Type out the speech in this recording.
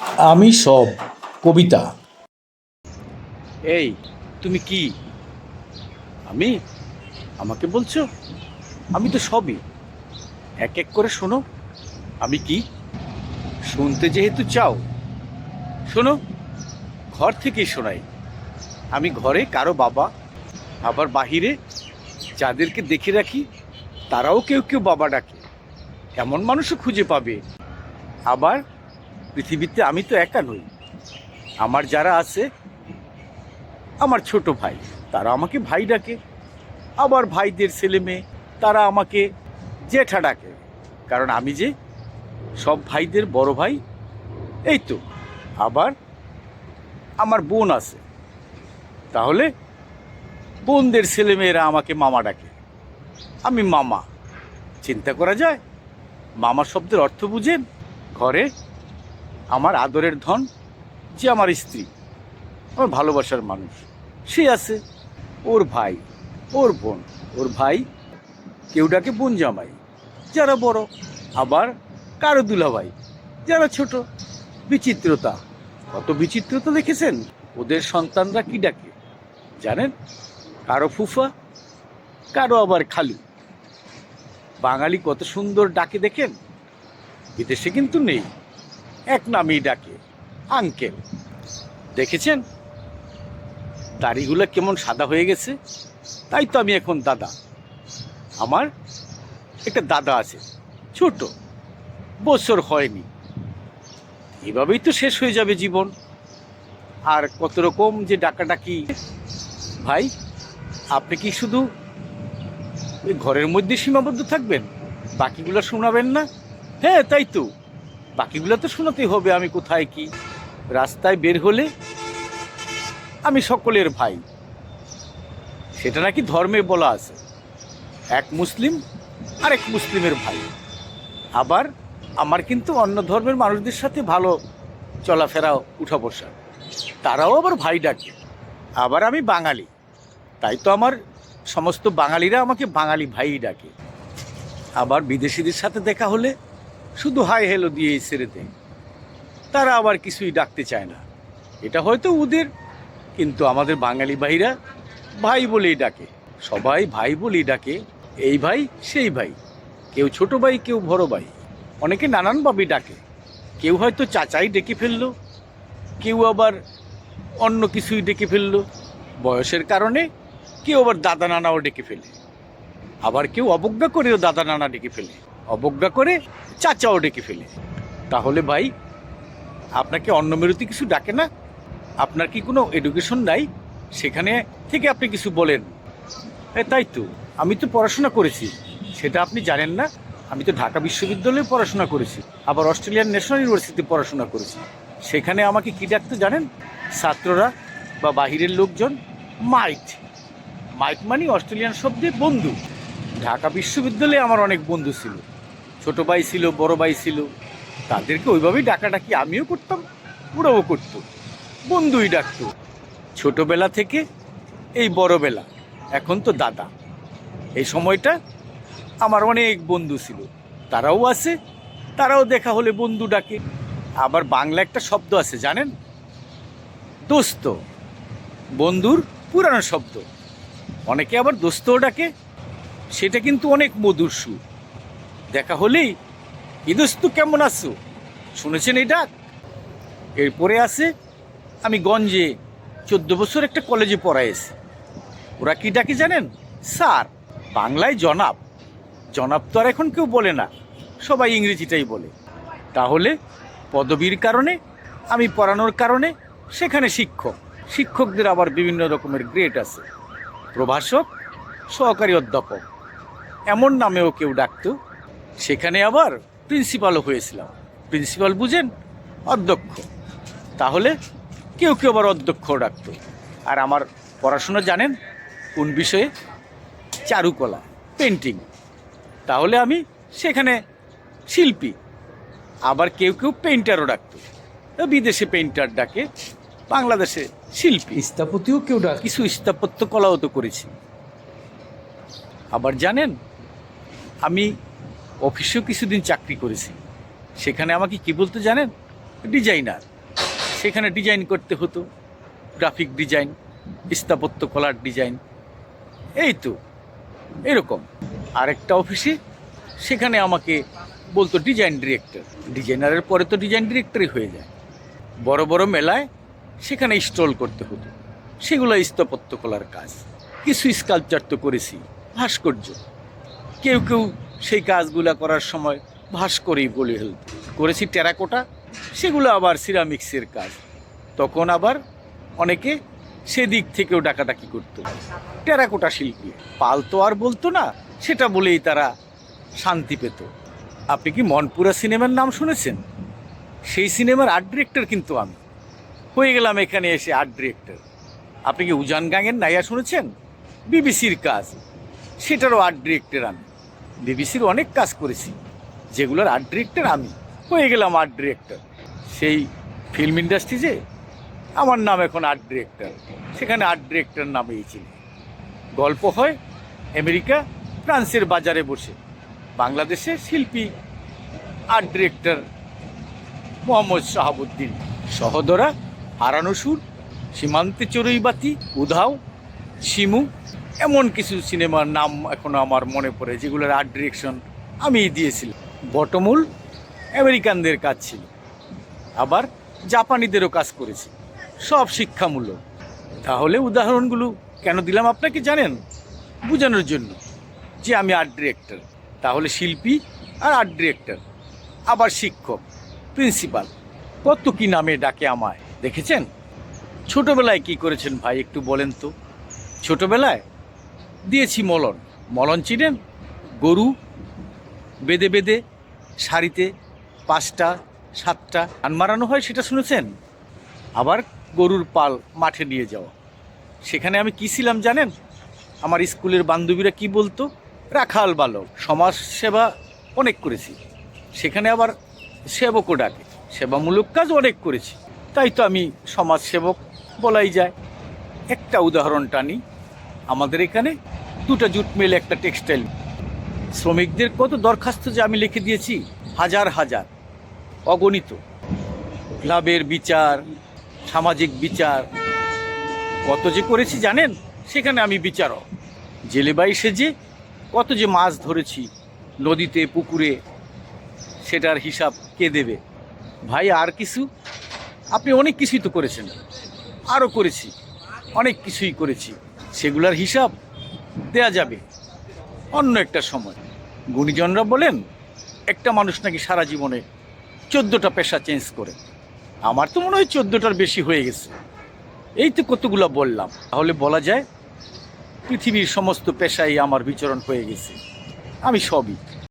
আমি সব কবিতা। এই, তুমি কি? আমি? আমাকে বলছো? আমি তো সবই। এক এক করে শোনো। আমি কি? শুনতে যেহেতু চাও। শোনো, ঘর থেকেই শোনাই। আমি ঘরে কারও বাবা আবার বাহিরে যাদেরকে দেখে রাখি, তারাও কেউ কেউ বাবা ডাকে। এমন মানুষও খুঁজে পাবে। আবার পৃথিবীতে আমি তো একা নই। আমার যারা আছে, আমার ছোট ভাই, তারা আমাকে ভাই ডাকে। আবার ভাইদের ছেলে মেয়ে, তারা আমাকে জেঠা ডাকে। কারণ আমি যে সব ভাইদের বড় ভাই, এই তো। আবার আমার বোন আছে। তাহলে বোনদের ছেলেমেয়েরা আমাকে মামা ডাকে। আমি মামা। চিন্তা করা যায়? মামা শব্দের অর্থ বুঝেন? ঘরে আমার আদরের ধন, যে আমার স্ত্রী, আমার ভালোবাসার মানুষ, সে আছে ওর ভাই, ওর বোন, ওর ভাই, কেউ ডাকে বোন জামাই, যারা বড়, আবার কারও দুলাভাই, যারা ছোট, বিচিত্রতা। কত বিচিত্রতা দেখেছেন? ওদের সন্তানরা কি ডাকে? জানেন? কারও ফুফা, কারও আবার খালু। বাঙালি কত সুন্দর ডাকে দেখেন? বিদেশে কিন্তু নেই। এক নামেই ডাকে, আঙ্কেল। দেখেছেন? দাড়িগুলো কেমন সাদা হয়ে গেছে? তাই তো আমি এখন দাদা। আমার একটা দাদা আছে, ছোট। বছর হয়নি। এভাবেই তো শেষ হয়ে যাবে জীবন। আর কত রকম যে ডাকাডাকি। ভাই, আপনি কি শুধু ঘরের মধ্যে সীমাবদ্ধ থাকবেন? বাকিগুলো শোনাবেন না? হ্যাঁ তাই তো। বাকিগুলো তো শোনাতেই হবে আমি কোথায় কি। রাস্তায় বের হলে আমি সকলের ভাই। সেটা নাকি ধর্মে বলা আছে। এক মুসলিম আর এক মুসলিমের ভাই। আবার আমার কিন্তু অন্য ধর্মের মানুষদের সাথে ভালো চলাফেরা উঠা বসা তারাও আবার ভাই ডাকে। আবার আমি বাঙালি। তাই তো আমার সমস্ত বাঙালিরা আমাকে বাঙালি ভাই ডাকে। আবার বিদেশিদের সাথে দেখা হলে শুধু হাই হেলো দিয়েই ছেড়ে দেয়। তারা আবার কিছুই ডাকতে চায় না। এটা হয়তো ওদের, কিন্তু আমাদের বাঙালি ভাইরা ভাই বলেই ডাকে। সবাই ভাই বলেই ডাকে, এই ভাই, সেই ভাই। কেউ ছোট ভাই, কেউ বড় ভাই। অনেকে নানানভাবে ডাকে। কেউ হয়তো চাচাই ডেকে ফেলল। কেউ আবার অন্য কিছুই ডেকে ফেলল। বয়সের কারণে কেউ আবার দাদা নানাও ডেকে ফেলে। আবার কেউ অবজ্ঞা করেও দাদা নানা ডেকে ফেলে। অবজ্ঞা করে চাচাও ডেকে ফেলে। তাহলে ভাই, আপনাকে অন্য মেরুতে কিছু ডাকে না? আপনার কি কোনো এডুকেশন নাই? সেখানে থেকে আপনি কিছু বলেন। এ, তাই তো। আমি তো পড়াশোনা করেছি। সেটা আপনি জানেন না। আমি তো ঢাকা বিশ্ববিদ্যালয়ে পড়াশোনা করেছি। আবার অস্ট্রেলিয়ান ন্যাশনাল ইউনিভার্সিটিতে পড়াশোনা করেছি। সেখানে আমাকে কী ডাকতে জানেন? ছাত্ররা বা বাহিরের লোকজন? মাইট মাইট মানে অস্ট্রেলিয়ান শব্দে বন্ধু। ঢাকা বিশ্ববিদ্যালয়ে আমার অনেক বন্ধু ছিল। ছোট ভাই ছিল, বড় ভাই ছিল, তাদেরকে ওইভাবেই ডাকাডাকি আমিও করতাম, ওরাও করতো। বন্ধুই ডাকতো। ছোটবেলা থেকে এই বড়বেলা, এখন তো দাদা। এই সময়টা আমার অনেক বন্ধু ছিল, তারাও আছে, তারাও দেখা হলে বন্ধু ডাকে। আবার বাংলা একটা শব্দ আছে, জানেন? দোস্ত, বন্ধুর পুরানো শব্দ। অনেকে আবার দোস্তও ডাকে, সেটা কিন্তু অনেক মধুর সুর। দেখা হলেই কি দোস্ত কেমন আছো? শুনেছেন এই ডাক? এরপরে আছে, আমি গঞ্জে চোদ্দ বছর একটা কলেজে পড়াইছি ওরা কি ডাকে জানেন? স্যার, বাংলায় জনাব। জনাব তো আর এখন কেউ বলে না, সবাই ইংরেজিটাই বলে। তাহলে পদবীর কারণে, আমি পড়ানোর কারণে সেখানে শিক্ষক। শিক্ষকদের আবার বিভিন্ন রকমের গ্রেড আছে। প্রভাষক, সহকারী অধ্যাপক। এমন নামেও কেউ ডাকতো। সেখানে আবার প্রিন্সিপালও হয়েছিলাম। প্রিন্সিপাল বুঝেন অধ্যক্ষ। তাহলে কেউ কেউ আবার অধ্যক্ষ ডাকতো। আর আমার পড়াশোনা জানেন কোন বিষয়ে? চারুকলা পেন্টিং তাহলে আমি সেখানে শিল্পী। আবার কেউ কেউ পেন্টারও ডাকতো। বিদেশে পেইন্টার ডাকে বাংলাদেশে শিল্পী। স্থাপতিও কেউ ডাক কিছু স্থাপত্য কলাও তো করেছি। আবার জানেন আমি অফিসেও কিছুদিন চাকরি করেছি। সেখানে আমাকে কি বলতে জানেন? ডিজাইনার। সেখানে ডিজাইন করতে হতো। গ্রাফিক ডিজাইন, স্থাপত্য, কলার ডিজাইন। এই তো, এরকম। আরেকটা অফিসে সেখানে আমাকে বলতো ডিজাইন ডিরেক্টর। ডিজাইনারের পরে তো ডিজাইন ডিরেক্টরই হয়ে যায়। বড় বড় মেলায় সেখানে স্টল করতে হতো। সেগুলো স্থাপত্য, কলার কাজ। কিছু স্কাল্পচার তো করেছি, ভাস্কর্য। কেউ কেউ সেই কাজগুলা করার সময় ভাস করেই বলে ফেলত করেছি টেরাকোটা, সেগুলো আবার সিরামিক্সের কাজ। তখন আবার অনেকে সেদিক থেকেও ডাকাডাকি করতো। টেরাকোটা শিল্পী, পাল তো আর বলতো না, সেটা বলেই তারা শান্তি পেত। আপনি কি মনপুরা সিনেমার নাম শুনেছেন? সেই সিনেমার আর্ট ডিরেক্টর কিন্তু আমি। হয়ে গেলাম এখানে এসে আর্ট ডিরেক্টর। আপনি কি উজান গাঙের নাইয়া শুনেছেন? বিবিসির কাজ, সেটারও আর্ট ডিরেক্টর আমি। বিবিসির অনেক কাজ করেছি, যেগুলোর আর্ট ডিরেক্টর আমি। হয়ে গেলাম আর্ট ডিরেক্টর সেই ফিল্ম ইন্ডাস্ট্রিজে আমার নাম এখন আর্ট ডিরেক্টর সেখানে আর্ট ডিরেক্টর নামেই চিনি গল্প হয় আমেরিকা, ফ্রান্সের বাজারে বসে। বাংলাদেশে শিল্পী আর্ট ডিরেক্টর মোহাম্মদ শাহাবুদ্দিন। সহদরা, হারানো সুর, সীমান্তে চড়ুইবাতি উধাও, শিমু এমন কিছু সিনেমার নাম এখনও আমার মনে পড়ে, যেগুলোর আর্ট ডিরেকশন আমিই দিয়েছিলাম। বটমূল আমেরিকানদের কাজ ছিল, আবার জাপানিদেরও কাজ করেছি, সব শিক্ষামূলক। তাহলে উদাহরণগুলো কেন দিলাম আপনাকে জানেন? বোঝানোর জন্য যে আমি আর্ট ডিরেক্টর তাহলে শিল্পী আর আর্ট ডিরেক্টর আবার শিক্ষক প্রিন্সিপাল কত কি নামে ডাকে আমায়, দেখেছেন? ছোটবেলায় কি করেছেন ভাই, একটু বলেন তো। ছোটবেলায় দিয়েছি মলন। মলন চিনেন? গরু, বেদে বেদে, সারিতে পাঁচটা, সাতটা। আন মারানো হয়, সেটা শুনেছেন? আবার গরুর পাল মাঠে নিয়ে যাওয়া। সেখানে আমি কী ছিলাম জানেন? আমার স্কুলের বান্ধবীরা কি বলতো? রাখাল বালক সমাজ সেবা অনেক করেছি। সেখানে আবার সেবকও ডাকে। সেবামূলক কাজ অনেক করেছি। তাই তো আমি সমাজ সেবক বলাই যায়। একটা উদাহরণ টানি। আমাদের এখানে দুটো জুট মিল একটা টেক্সটাইল। শ্রমিকদের কত দরখাস্ত যে আমি লিখে দিয়েছি? হাজার হাজার। অগণিত। লাভের বিচার, সামাজিক বিচার। কত যে করেছি জানেন? সেখানে আমি বিচারক। জেলে জেলেবাই সেজে কত যে মাছ ধরেছি নদীতে, পুকুরে, সেটার হিসাব কে দেবে? ভাই, আর কিছু? আপনি অনেক কিছুই তো করেছেন। আরও করেছি। অনেক কিছুই করেছি। সেগুলার হিসাব দেয়া যাবে। অন্য একটা সময়। গুণীজনরা বলেন, একটা মানুষ নাকি সারা জীবনে চোদ্দোটা পেশা চেঞ্জ করে। আমার তো মনে হয় চোদ্দোটার বেশি হয়ে গেছে। এই তো কতগুলো বললাম। তাহলে বলা যায়, পৃথিবীর সমস্ত পেশাই আমার বিচরণ হয়ে গেছে। আমি সবই।